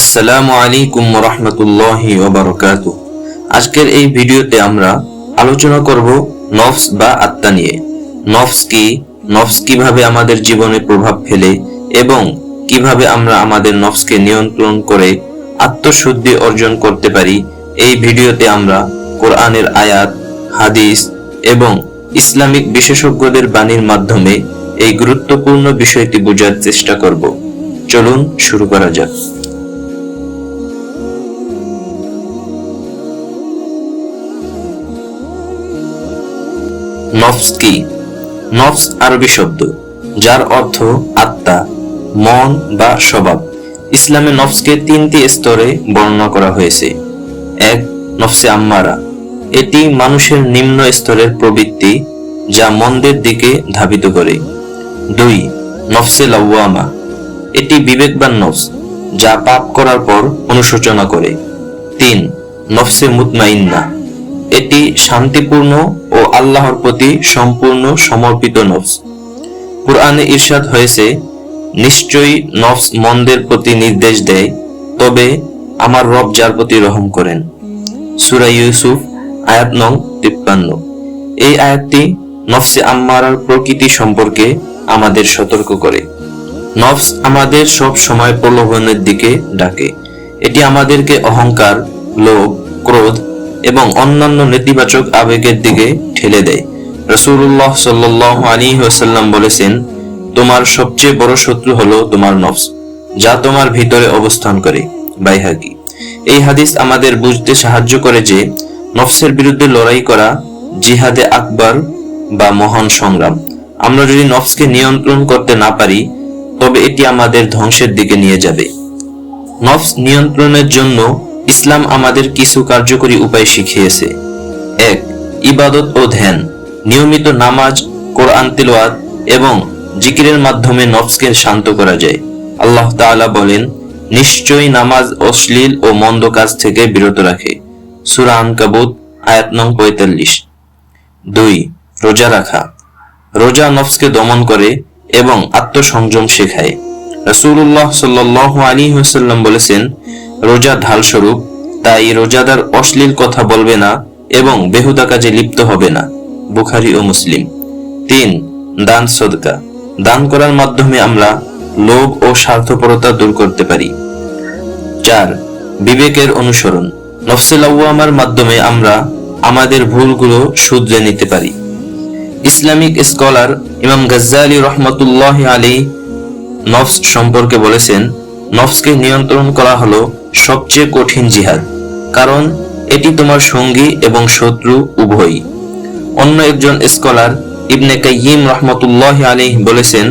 আসসালামু আলাইকুম রহমতুল্লাহি ওবরকাত আজকের এই ভিডিওতে আমরা আলোচনা করব নফস বা আত্মা নিয়ে। নফস কি? নফস কীভাবে আমাদের জীবনে প্রভাব ফেলে এবং কীভাবে আমরা আমাদের নফসকে নিয়ন্ত্রণ করে আত্মশুদ্ধি অর্জন করতে পারি, এই ভিডিওতে আমরা কোরআনের আয়াত, হাদিস এবং ইসলামিক বিশেষজ্ঞদের বাণীর মাধ্যমে এই গুরুত্বপূর্ণ বিষয়টি বোঝার চেষ্টা করব। চলুন শুরু করা যাক। নফস কি? নফস আরবি শব্দ, যার অর্থ আত্মা, মন বা স্বভাব। ইসলামে নফসকে তিনটি স্তরে বর্ণনা করা হয়েছে। এক, নফসে আম্মারা। এটি মানুষের নিম্ন স্তরের প্রবৃত্তি, যা মন্দের দিকে ধাবিত করে। দুই, নফসে লাওয়ামা। এটি বিবেকবান নফস, যা পাপ করার পর অনুশোচনা করে। তিন, নফসে মুতমাইন্না। এটি শান্তিপূর্ণ ও আল্লাহর প্রতি সম্পূর্ণ সমর্পিত নফস। কোরআনে ইরশাদ হয়েছে, নিশ্চয়ই নফস মন্দের প্রতি নির্দেশ দেয়, তবে আমার রব যার প্রতি রহম করেন। সুরা ইউসুফ, আয়াত নং তিপ্পান্ন। এই আয়াতটি নফসে আম্মারার প্রকৃতি সম্পর্কে আমাদের সতর্ক করে। নফস আমাদের সব সময় প্রলোভনের দিকে ডাকে। এটি আমাদেরকে অহংকার, লোভ, ক্রোধ এবং অন্যান্য নেতিবাচক আবেগের দিকে ঠেলে দেয়। রসুল্লাহ সাল্লাহ আলী ওসাল্লাম বলেছেন, তোমার সবচেয়ে বড় শত্রু হলো তোমার নফস, যা তোমার ভিতরে অবস্থান করে, বাইহাকি। এই হাদিস আমাদের বুঝতে সাহায্য করে যে, নফসের বিরুদ্ধে লড়াই করা জিহাদে আকবর বা মহান সংগ্রাম। আমরা যদি নফসকে নিয়ন্ত্রণ করতে না পারি, তবে এটি আমাদের ধ্বংসের দিকে নিয়ে যাবে। নফস নিয়ন্ত্রণের জন্য ইসলাম আমাদের কিছু কার্যকরী উপায় শিখিয়েছে। এক, ইবাদত ও ধ্যান, নিয়মিত নামাজ, কোরআন তিলওয়াত এবং জিকিরের মাধ্যমে নফসকে শান্ত করা যায়। আল্লাহ তাআলা বলেন, নিশ্চয়ই নামাজ অশ্লীল ও মন্দ কাজ থেকে বিরত রাখে। সূরা আনকাবুত, আয়াত নং পঁয়তাল্লিশ। দুই, রোজা রাখা। রোজা নফসকে দমন করে এবং আত্মসংযম শেখায়। রাসূলুল্লাহ সাল্লাল্লাহু আলাইহি ওয়াসাল্লাম বলেছেন, রোজা ঢাল স্বরূপ তাই রোজাদার অশ্লীল কথা বলবে না এবং বেহুদা কাজে লিপ্ত হবে না। বুখারি ও মুসলিম। তিন, দান সদকা। দান করার মাধ্যমে আমরা লোভ ও স্বার্থপরতা দূর করতে পারি। চার, বিবেকের অনুসরণ। নফসে লাউয়ামার মাধ্যমে আমরা আমাদের ভুলগুলো শুধরে নিতে পারি। ইসলামিক স্কলার ইমাম গাজ্জালি রহমতুল্লাহ আলী নফস সম্পর্কে বলেছেন, নফসকে নিয়ন্ত্রণ করা হলো সবচেয়ে কঠিন জিহাদ, কারণ এটি তোমার সঙ্গী এবং শত্রু উভয়ই। অন্য একজন স্কলার, ইবনে কাইয়িম রহমতুল্লাহ আলী বলেছেন,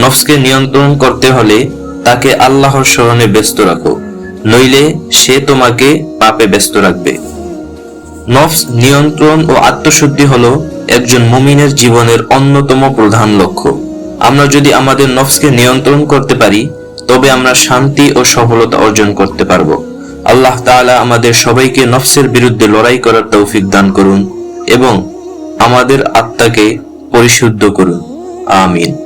নফসকে নিয়ন্ত্রণ করতে হলে তাকে আল্লাহর স্মরণে ব্যস্ত রাখো, নইলে সে তোমাকে পাপে ব্যস্ত রাখবে। নফস নিয়ন্ত্রণ ও আত্মশুদ্ধি হলো একজন মুমিনের জীবনের অন্যতম প্রধান লক্ষ্য। আমরা যদি আমাদের নফসকে নিয়ন্ত্রণ করতে পারি, তবে আমরা শান্তি ও সফলতা অর্জন করতে পারব। আল্লাহ তাআলা আমাদের সবাইকে নফসের বিরুদ্ধে লড়াই করার তৌফিক দান করুন এবং আমাদের আত্মাকে পরিশুদ্ধ করুন। আমিন।